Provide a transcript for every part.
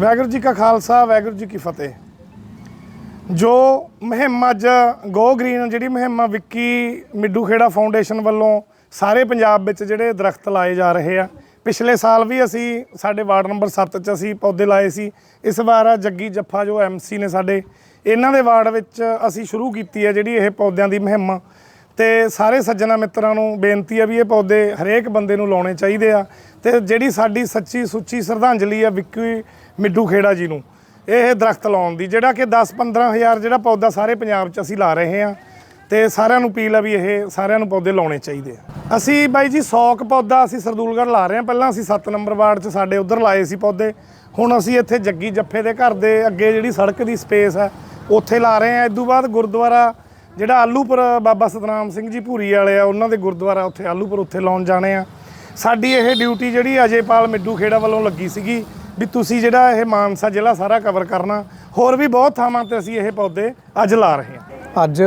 ਵਾਹਿਗੁਰੂ ਜੀ ਕਾ ਖਾਲਸਾ, ਵਾਹਿਗੁਰੂ ਜੀ ਕੀ ਫਤਿਹ। ਜੋ ਮੁਹਿੰਮ ਅੱਜ ਗੋ ਗ੍ਰੀਨ ਜਿਹੜੀ ਮੁਹਿੰਮ ਵਿੱਕੀ ਮਿੱਡੂ ਖੇੜਾ ਫਾਊਂਡੇਸ਼ਨ ਵੱਲੋਂ ਸਾਰੇ ਪੰਜਾਬ ਵਿੱਚ ਜਿਹੜੇ ਦਰਖਤ ਲਾਏ ਜਾ ਰਹੇ ਆ, ਪਿਛਲੇ ਸਾਲ ਵੀ ਅਸੀਂ ਸਾਡੇ ਵਾਰਡ ਨੰਬਰ 7 ਚ ਅਸੀਂ ਪੌਦੇ ਲਾਏ ਸੀ, ਇਸ ਵਾਰ ਜੱਗੀ ਜੱਫਾ ਜੋ ਐਮਸੀ ਨੇ ਸਾਡੇ, ਇਹਨਾਂ ਦੇ ਵਾਰਡ ਵਿੱਚ ਅਸੀਂ ਸ਼ੁਰੂ ਕੀਤੀ ਹੈ ਜਿਹੜੀ ਇਹ ਪੌਦਿਆਂ ਦੀ ਮੁਹਿੰਮ ਤੇ ਸਾਰੇ ਸੱਜਣਾ ਮਿੱਤਰਾਂ ਨੂੰ ਬੇਨਤੀ ਹੈ ਵੀ ਇਹ ਪੌਦੇ ਹਰੇਕ ਬੰਦੇ ਨੂੰ ਲਾਉਣੇ ਚਾਹੀਦੇ ਆ ਤੇ ਜਿਹੜੀ ਸਾਡੀ ਸੱਚੀ ਸੁੱਚੀ ਸ਼ਰਧਾਂਜਲੀ ਆ ਵਿੱਕੀ ਮਿੱਡੂ ਖੇੜਾ ਜੀ ਨੂੰ, ਇਹ ਦਰਖਤ ਲਾਉਣ ਦੀ, ਜਿਹੜਾ ਕਿ 10-15 ਹਜ਼ਾਰ ਜਿਹੜਾ ਪੌਦਾ ਸਾਰੇ ਪੰਜਾਬ 'ਚ ਅਸੀਂ ਲਾ ਰਹੇ ਹਾਂ ਤੇ ਸਾਰਿਆਂ ਨੂੰ ਅਪੀਲ ਆ ਵੀ ਇਹ ਸਾਰਿਆਂ ਨੂੰ ਪੌਦੇ ਲਾਉਣੇ ਚਾਹੀਦੇ ਆ। ਅਸੀਂ ਬਾਈ ਜੀ 100 ਕੁ ਪੌਦਾ ਅਸੀਂ ਸਰਦੂਲਗੜ੍ਹ ਲਾ ਰਹੇ ਹਾਂ, ਪਹਿਲਾਂ ਅਸੀਂ 7 ਨੰਬਰ ਵਾਰਡ 'ਚ ਸਾਡੇ ਉਧਰ ਲਾਏ ਸੀ ਪੌਦੇ, ਹੁਣ ਅਸੀਂ ਇੱਥੇ ਜੱਗੀ ਜੱਫੇ ਦੇ ਘਰ ਦੇ ਅੱਗੇ ਜਿਹੜੀ ਸੜਕ ਦੀ ਸਪੇਸ ਆ, ਉੱਥੇ ਲਾ ਰਹੇ ਹਾਂ। ਇਸ ਤੋਂ ਬਾਅਦ ਗੁਰਦੁਆਰਾ ਜਿਹੜਾ ਆਲੂਪੁਰ ਬਾਬਾ ਸਤਨਾਮ ਸਿੰਘ ਜੀ ਭੂਰੀ ਵਾਲੇ ਆ, ਉਹਨਾਂ ਦੇ ਗੁਰਦੁਆਰਾ ਉੱਥੇ, ਆਲੂਪੁਰ ਉੱਥੇ ਲਾਉਣ ਜਾਣੇ ਆ। ਸਾਡੀ ਇਹ ਡਿਊਟੀ ਜਿਹੜੀ ਅਜੇਪਾਲ ਮਿੱਡੂ ਖੇੜਾ ਵੱਲੋਂ ਲੱਗੀ ਸੀਗੀ ਵੀ ਤੁਸੀਂ ਜਿਹੜਾ ਇਹ ਮਾਨਸਾ ਜ਼ਿਲ੍ਹਾ ਸਾਰਾ ਕਵਰ ਕਰਨਾ, ਹੋਰ ਵੀ ਬਹੁਤ ਥਾਵਾਂ ਤੇ ਅਸੀਂ ਇਹ ਪੌਦੇ ਅੱਜ ਲਾ ਰਹੇ ਹਾਂ। ਅੱਜ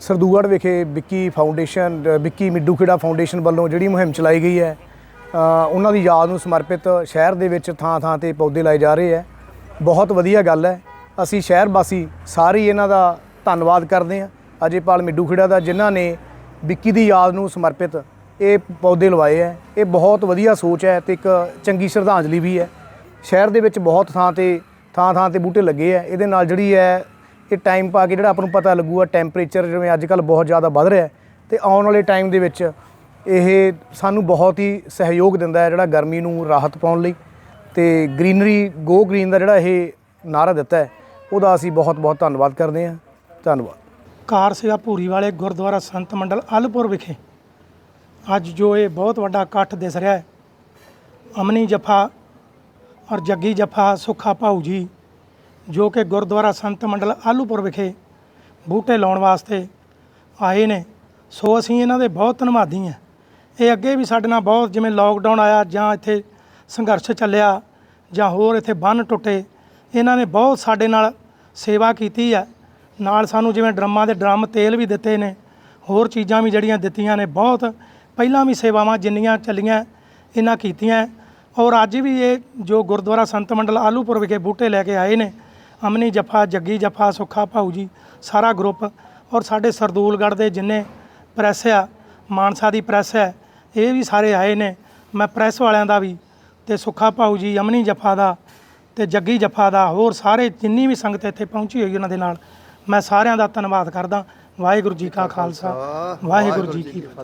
ਸਰਦੂਗੜ੍ਹ ਵਿਖੇ ਵਿੱਕੀ ਫਾਊਂਡੇਸ਼ਨ ਵਿੱਕੀ ਮਿੱਡੂ ਖੇੜਾ ਫਾਊਂਡੇਸ਼ਨ ਵੱਲੋਂ ਜਿਹੜੀ ਮੁਹਿੰਮ ਚਲਾਈ ਗਈ ਹੈ ਉਹਨਾਂ ਦੀ ਯਾਦ ਨੂੰ ਸਮਰਪਿਤ ਸ਼ਹਿਰ ਦੇ ਵਿੱਚ ਥਾਂ-ਥਾਂ ਤੇ ਪੌਦੇ ਲਾਏ ਜਾ ਰਹੇ ਹੈ। ਬਹੁਤ ਵਧੀਆ ਗੱਲ ਹੈ। ਅਸੀਂ ਸ਼ਹਿਰ ਵਾਸੀ ਸਾਰੇ ਇਹਨਾਂ ਦਾ ਧੰਨਵਾਦ ਕਰਦੇ ਹਾਂ। ਅਜੇਪਾਲ ਮਿੱਡੂ ਖੇੜਾ ਦਾ ਜਿਨ੍ਹਾਂ ਨੇ ਵਿੱਕੀ ਦੀ ਯਾਦ ਨੂੰ ਸਮਰਪਿਤ ਇਹ ਪੌਦੇ ਲਵਾਏ ਹੈ। ਇਹ ਬਹੁਤ ਵਧੀਆ ਸੋਚ ਹੈ ਤੇ ਇੱਕ ਚੰਗੀ ਸ਼ਰਧਾਂਜਲੀ ਵੀ ਹੈ। ਸ਼ਹਿਰ ਦੇ ਵਿੱਚ ਬਹੁਤ ਥਾਂ ਤੇ, ਥਾਂ ਥਾਂ ਤੇ ਬੂਟੇ ਲੱਗੇ ਆ ਇਹਦੇ ਨਾਲ ਜਿਹੜੀ ਹੈ, ਇਹ ਟਾਈਮ ਪਾ ਕੇ ਜਿਹੜਾ ਆਪਾਂ ਨੂੰ ਪਤਾ ਲੱਗੂਗਾ ਟੈਂਪਰੇਚਰ ਜਿਵੇਂ ਅੱਜ ਕੱਲ ਬਹੁਤ ਜ਼ਿਆਦਾ ਵੱਧ ਰਿਹਾ ਹੈ ਤੇ ਆਉਣ ਵਾਲੇ ਟਾਈਮ ਦੇ ਵਿੱਚ ਇਹ ਸਾਨੂੰ ਬਹੁਤ ਹੀ ਸਹਿਯੋਗ ਦਿੰਦਾ ਹੈ ਜਿਹੜਾ ਗਰਮੀ ਨੂੰ ਰਾਹਤ ਪਾਉਣ ਲਈ ਤੇ ਗ੍ਰੀਨਰੀ, ਗੋ ਗ੍ਰੀਨ ਦਾ ਜਿਹੜਾ ਇਹ ਨਾਰਾ ਦਿੱਤਾ ਹੈ, ਉਹਦਾ ਅਸੀਂ ਬਹੁਤ ਬਹੁਤ ਧੰਨਵਾਦ ਕਰਦੇ ਹਾਂ। ਧੰਨਵਾਦ। ਕਾਰ ਸੇਵਾ ਭੂਰੀ ਵਾਲੇ ਗੁਰਦੁਆਰਾ ਸੰਤ ਮੰਡਲ ਅਲਪੁਰ ਵਿਖੇ। ਅੱਜ ਜੋ ਇਹ ਬਹੁਤ ਵੱਡਾ ਇਕੱਠ ਦਿਸ ਰਿਹਾ ਹੈ, ਅਮਨੀ ਜਫਾ ਔਰ ਜੱਗੀ ਜਫਾ ਸੁੱਖਾ ਭਾਊ ਜੀ, ਜੋ ਕਿ ਗੁਰਦੁਆਰਾ ਸੰਤ ਮੰਡਲ ਆਲੂਪੁਰ ਵਿਖੇ ਬੂਟੇ ਲਾਉਣ ਵਾਸਤੇ ਆਏ ਨੇ। ਸੋ ਅਸੀਂ ਇਹਨਾਂ ਦੇ ਬਹੁਤ ਧੰਨਵਾਦੀ ਹਾਂ। ਇਹ ਅੱਗੇ ਵੀ ਸਾਡੇ ਨਾਲ ਬਹੁਤ ਜਿਵੇਂ ਲੋਕਡਾਊਨ ਆਇਆ ਜਾਂ ਇੱਥੇ ਸੰਘਰਸ਼ ਚੱਲਿਆ ਜਾਂ ਹੋਰ ਇੱਥੇ ਬੰਨ ਟੁੱਟੇ, ਇਹਨਾਂ ਨੇ ਬਹੁਤ ਸਾਡੇ ਨਾਲ ਸੇਵਾ ਕੀਤੀ ਹੈ। ਨਾਲ ਸਾਨੂੰ ਜਿਵੇਂ ਡਰਮਾਂ ਦੇ ਡਰਮ ਤੇਲ ਵੀ ਦਿੱਤੇ ਨੇ, ਹੋਰ ਚੀਜ਼ਾਂ ਵੀ ਜਿਹੜੀਆਂ ਦਿੱਤੀਆਂ ਨੇ ਬਹੁਤ। ਪਹਿਲਾਂ ਵੀ ਸੇਵਾਵਾਂ ਜਿੰਨੀਆਂ ਚੱਲੀਆਂ, ਇਹਨਾਂ ਕੀਤੀਆਂ। ਔਰ ਅੱਜ ਵੀ ਇਹ ਜੋ ਗੁਰਦੁਆਰਾ ਸੰਤ ਮੰਡਲ ਆਲੂਪੁਰ ਵਿਖੇ ਬੂਟੇ ਲੈ ਕੇ ਆਏ ਨੇ, ਅਮਨੀ ਜਫਾ, ਜੱਗੀ ਜਫਾ, ਸੁੱਖਾ ਭਾਊ ਜੀ, ਸਾਰਾ ਗਰੁੱਪ। ਔਰ ਸਾਡੇ ਸਰਦੂਲਗੜ੍ਹ ਦੇ ਜਿੰਨੇ ਪ੍ਰੈਸ ਆ, ਮਾਨਸਾ ਦੀ ਪ੍ਰੈਸ ਹੈ, ਇਹ ਵੀ ਸਾਰੇ ਆਏ ਨੇ। ਮੈਂ ਪ੍ਰੈਸ ਵਾਲਿਆਂ ਦਾ ਵੀ ਤੇ ਸੁੱਖਾ ਭਾਊ ਜੀ, ਅਮਨੀ ਜਫਾ ਦਾ ਤੇ ਜੱਗੀ ਜਫਾ ਦਾ, ਹੋਰ ਸਾਰੇ ਜਿੰਨੀ ਵੀ ਸੰਗਤ ਇੱਥੇ ਪਹੁੰਚੀ ਹੋਈ ਉਹਨਾਂ ਦੇ ਨਾਲ ਮੈਂ ਸਾਰਿਆਂ ਦਾ ਧੰਨਵਾਦ ਕਰਦਾ। ਵਾਹਿਗੁਰੂ ਜੀ ਕਾ ਖਾਲਸਾ ਵਾਹਿਗੁਰੂ ਜੀ ਕੀ ਫਤਿਹ।